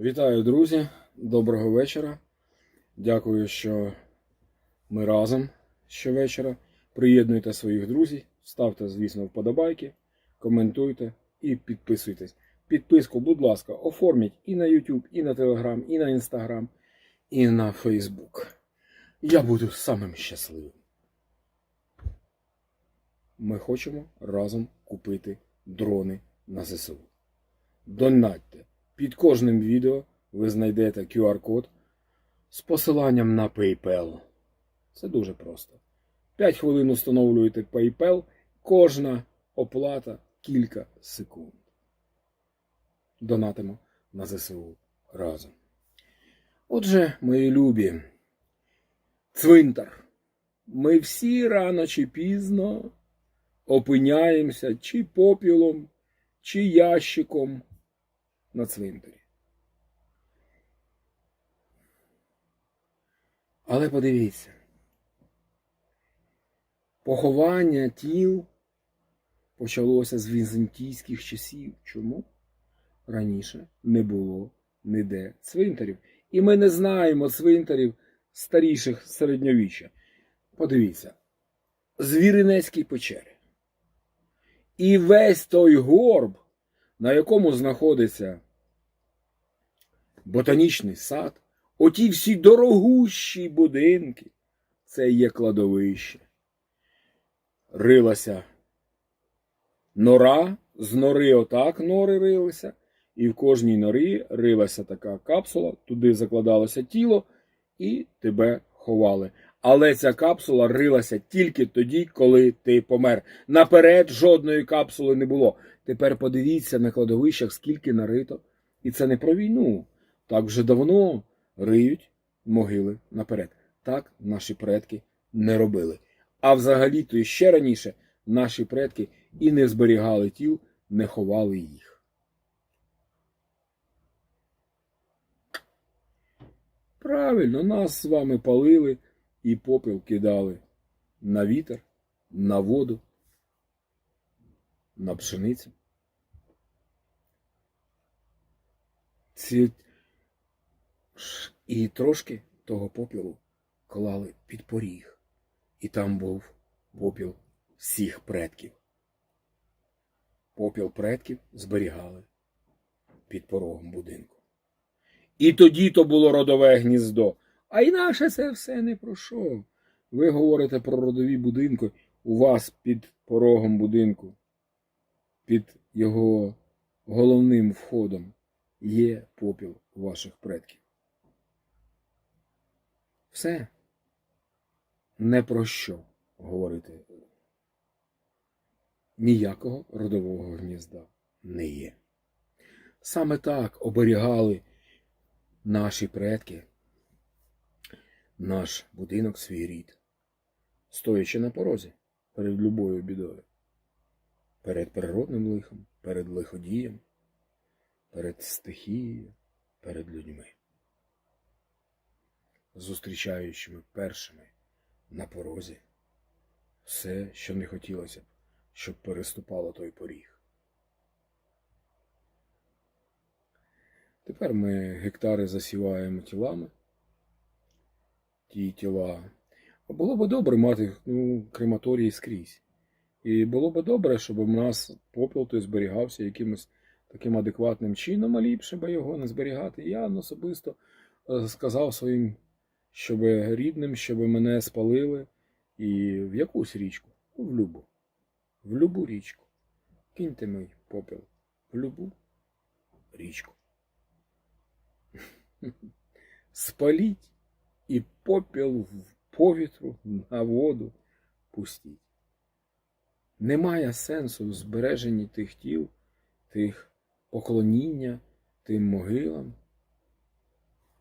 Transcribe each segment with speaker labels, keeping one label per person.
Speaker 1: Вітаю, друзі! Доброго вечора. Дякую, що ми разом щовечора. Приєднуйте своїх друзів, ставте, звісно, вподобайки, коментуйте і підписуйтесь. Підписку, будь ласка, оформіть і на YouTube, і на Telegram, і на Instagram, і на Facebook. Я буду самим щасливим. Ми хочемо разом купити дрони на ЗСУ. Донатьте. Під кожним відео ви знайдете QR-код з посиланням на PayPal. Це дуже просто. 5 хвилин встановлюєте PayPal, кожна оплата кілька секунд. Донатимо на ЗСУ разом. Отже, мої любі, цвинтар. Ми всі рано чи пізно опиняємося чи попілом, чи ящиком на цвинтарі. Але подивіться, поховання тіл почалося з візантійських часів. Чому? Раніше не було ніде цвинтарів. І ми не знаємо цвинтарів старіших середньовіччя. Подивіться, Звіринецькій печері. І весь той горб, на якому знаходиться ботанічний сад, оті всі дорогущі будинки, це є кладовище. Рилася нора, з нори отак нори рилися, і в кожній норі рилася така капсула, туди закладалося тіло, і тебе ховали. Але ця капсула рилася тільки тоді, коли ти помер. Наперед жодної капсули не було. Тепер подивіться на кладовищах, скільки нарито. І це не про війну. Так вже давно риють могили наперед. Так наші предки не робили. А взагалі, то ще раніше наші предки і не зберігали тіл, не ховали їх. Правильно, нас з вами палили і попіл кидали на вітер, на воду, на пшеницю. Ці... І трошки того попілу клали під поріг, і там був попіл всіх предків. Попіл предків зберігали під порогом будинку. І тоді то було родове гніздо. А інакше це все не про. Ви говорите про родові будинки. У вас під порогом будинку, під його головним входом є попіл ваших предків. Все. Не про що говорити. Ніякого родового гнізда не є. Саме так оберігали наші предки наш будинок, свій рід, стоячи на порозі перед любою бідою, перед природним лихом, перед лиходієм, перед стихією, перед людьми, зустрічаючими першими на порозі все, що не хотілося б, щоб переступало той поріг. Тепер ми гектари засіваємо тілами ті тіла. Було б добре мати ну, крематорії скрізь. І було б добре, щоб у нас попіл той зберігався якимось таким адекватним чином, а ліпше би його не зберігати. Я особисто е, сказав своїм, щоб рідним, щоб мене спалили і в якусь річку, Ну, в любу. В любу річку. Киньте мій попіл в любу річку. Спаліть і попіл в повітру на воду пустіть. Немає сенсу в збереженні тих тіл, тих поклоніння тим могилам.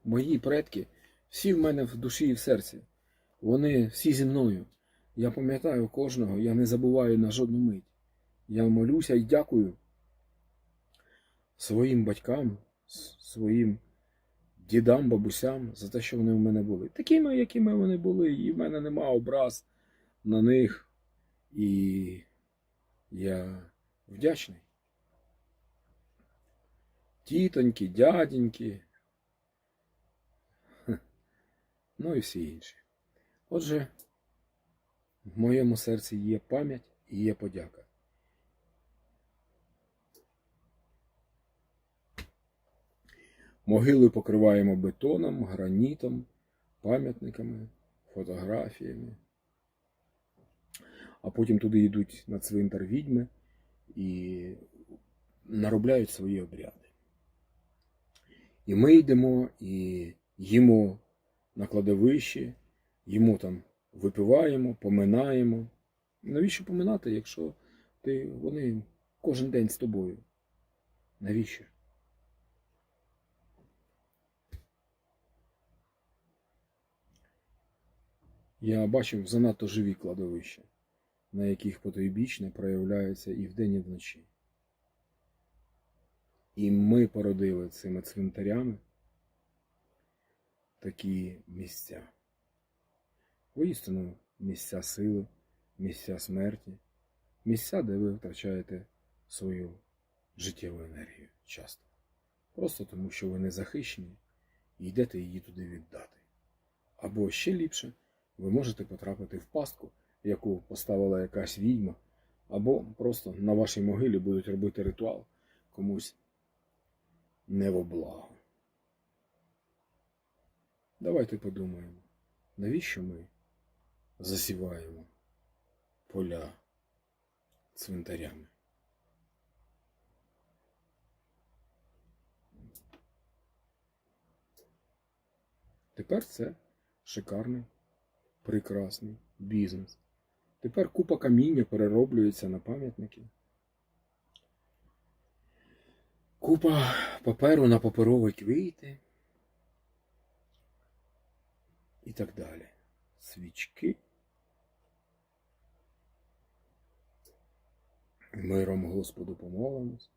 Speaker 1: Мої предки всі в мене в душі і в серці. Вони всі зі мною. Я пам'ятаю кожного, я не забуваю на жодну мить. Я молюся і дякую своїм батькам, своїм дідам, бабусям за те, що вони в мене були. Такими, якими вони були, і в мене нема образ на них. І я вдячний тітоньки, дяденьки, ну і всі інші. Отже, в моєму серці є пам'ять і є подяка. Могили покриваємо бетоном, гранітом, пам'ятниками, фотографіями. А потім туди йдуть на цвинтар відьми і наробляють свої обряди. І ми йдемо і їмо на кладовищі, їмо там, випиваємо, поминаємо. Навіщо поминати, якщо ти, вони кожен день з тобою? Навіщо? Я бачив занадто живі кладовища, на яких потойбічне проявляється і вдень, і вночі. І ми породили цими цвинтарями такі місця. Воістину місця сили, місця смерті, місця, де ви втрачаєте свою життєву енергію часто. Просто тому, що ви не захищені і йдете її туди віддати. Або ще ліпше, ви можете потрапити в пастку, яку поставила якась відьма, або просто на вашій могилі будуть робити ритуал комусь не во благо. Давайте подумаємо, навіщо ми засіваємо поля цвинтарями? Тепер це шикарний, прекрасний бізнес. Тепер купа каміння перероблюється на пам'ятники. Купа паперу на паперові квіти і так далі. Свічки. Миром Господу помолимось.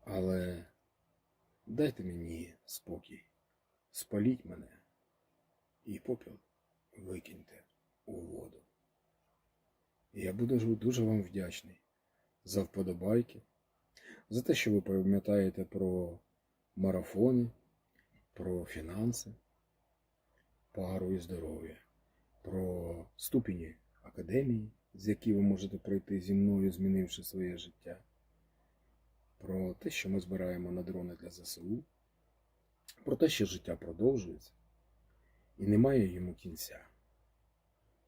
Speaker 1: Але дайте мені спокій, спаліть мене і попіл викиньте у воду. Я буду дуже вам вдячний за вподобайки, за те, що ви пам'ятаєте про марафони, про фінанси, пару і здоров'я, про ступені академії, з які ви можете пройти зі мною, змінивши своє життя, про те, що ми збираємо на дрони для ЗСУ, про те, що життя продовжується і немає йому кінця.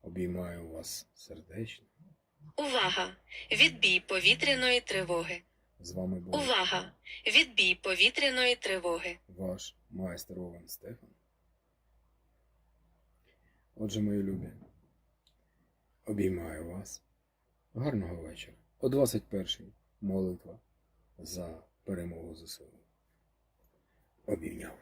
Speaker 1: Обіймаю вас сердечно.
Speaker 2: Увага! Відбій повітряної тривоги.
Speaker 1: З вами був
Speaker 2: Увага! Відбій повітряної тривоги.
Speaker 1: ваш майстер Овен Стефан. Отже, мої любі, обіймаю вас. Гарного вечора. О 21-й молитва за перемогу ЗСУ. Обійняв.